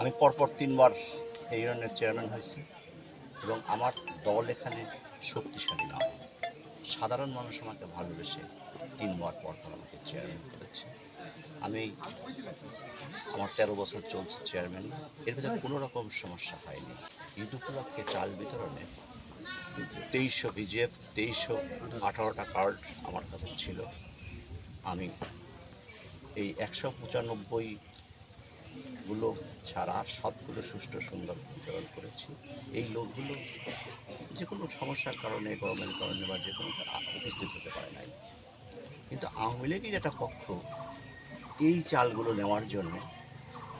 আমি পরপর তিনবার এই ইউনিয়নের চেয়ারম্যান হয়েছি এবং আমার দল এখানে শক্তিশালী নয় সাধারণ মানুষ আমাকে ভালোবেসে তিনবার পর পর আমাকে চেয়ারম্যান করেছে। আমি আমার তেরো বছর চলছে চেয়ারম্যান। এর ভিতরে কোনো রকম সমস্যা হয়নি। ঈদ উপলক্ষে চাল বিতরণে তেইশশো ভিজিএফ তেইশশো আঠারোটা কার্ড আমার কাছে ছিল। আমি এই একশো পঁচানব্বই গুলো ছাড়া সবগুলো সুষ্ঠু সুন্দর বিতরণ করেছি। এই লোকগুলো যে কোনো সমস্যার কারণে গরমের কারণে বা যে কোনো উপস্থিত হতে পারে নাই। কিন্তু আওয়ামী লীগের একটা পক্ষ এই চালগুলো নেওয়ার জন্য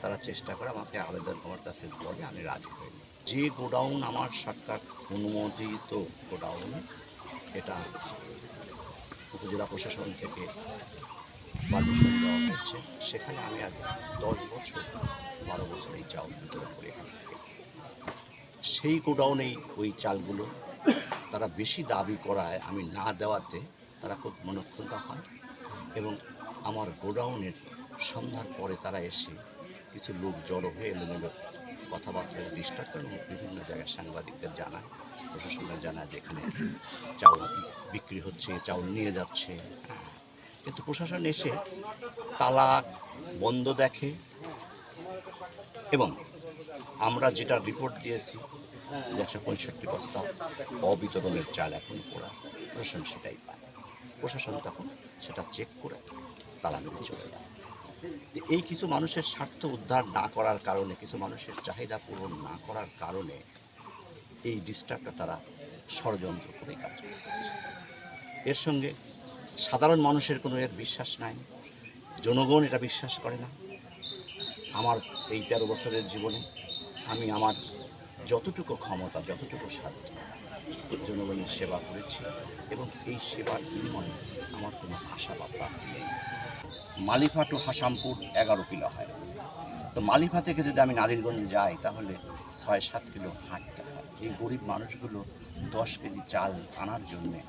তারা চেষ্টা করে আমাকে আবেদন আমার কাছে বলে আমি রাজি হই যে গোডাউন আমার সরকার অনুমোদিত গোডাউন, এটা উপজেলা প্রশাসন থেকে পারমিশন দেওয়া হয়েছে, সেখানে আমি আজ দশ বছর, বারো বছর এই চাউল বিতরণ করি সেই গোডাউনেই ওই চালগুলো তারা বেশি দাবি করায় আমি না দেওয়াতে তারা খুব মনক্ষুণ্ণ হয় এবং আমার গোডাউনের সন্ধ্যার পরে তারা এসে কিছু লোক জড়ো হয়ে এলোমেলো কথাবার্তা ডিস্টার্ব করে বিভিন্ন জায়গায় সাংবাদিকদের জানায়, প্রশাসনের জানায় যে এখানে চাউল বিক্রি হচ্ছে, চাউল নিয়ে যাচ্ছে হ্যাঁ কিন্তু প্রশাসন এসে তালা বন্ধ দেখে এবং আমরা যেটা রিপোর্ট দিয়েছি যে একশো পঁয়ষট্টি বস্তা অবিতরণের চাল এখন পড়ে প্রশাসন সেটাই পায়। প্রশাসন তখন সেটা চেক করে তালা মেরে চলে যায়। এই কিছু মানুষের স্বার্থ উদ্ধার না করার কারণে, কিছু মানুষের চাহিদা পূরণ না করার কারণে এই ডিস্টার্বটা তারা ষড়যন্ত্র করে কাজ করছে। এর সঙ্গে সাধারণ মানুষের কোনো এর বিশ্বাস নাই। জনগণ এটা বিশ্বাস করে না। আমার এই তেরো বছরের জীবনে আমি আমার যতটুকু ক্ষমতা, যতটুকু সাধ্য জনগণের সেবা করেছি এবং এই সেবার বিনিময়ে আমার কোনো আশা বা প্রাপ্তি নেই। মালিফা টু হাসামপুর এগারো কিলো হয়। তো মালিফা থেকে যদি আমি নাদিরগঞ্জে যাই, তাহলে ছয় সাত কিলো হাঁটতে হয়। এই গরিব মানুষগুলো দশ কেজি চাল আনার জন্যে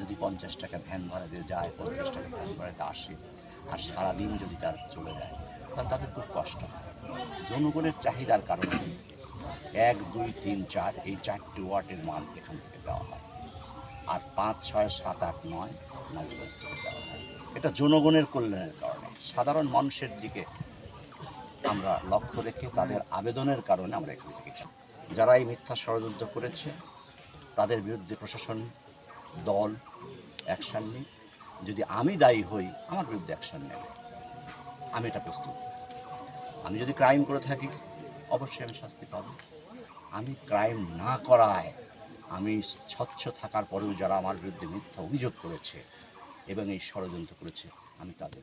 যদি পঞ্চাশ টাকা ভ্যান ভাড়া দিয়ে যায়, পঞ্চাশ টাকা ভ্যান ভাড়াতে আসে আর সারাদিন যদি তার চলে যায়, তাহলে তাদের খুব কষ্ট হয়। জনগণের চাহিদার কারণে এক, দুই, তিন, চার এই চারটি ওয়ার্ডের মাল এখান থেকে দেওয়া হয়। আর পাঁচ, ছয়, সাত, আট, নয় নাজিগঞ্জ থেকে দেওয়া হয়। এটা জনগণের কল্যাণের কারণে। সাধারণ মানুষের দিকে আমরা লক্ষ্য রেখে তাদের আবেদনের কারণে আমরা এখান থেকে। যারা এই মিথ্যা ষড়যন্ত্র করেছে, তাদের বিরুদ্ধে প্রশাসন, দল অ্যাকশান নিই যদি আমি দায়ী হই, আমার বিরুদ্ধে অ্যাকশান নেবে। আমি এটা প্রস্তুত। আমি যদি ক্রাইম করে থাকি, অবশ্যই আমি শাস্তি পাব। আমি ক্রাইম না করায়, আমি স্বচ্ছ থাকার পরেও যারা আমার বিরুদ্ধে মিথ্যা অভিযোগ করেছে এবং এই ষড়যন্ত্র করেছে, আমি তাদের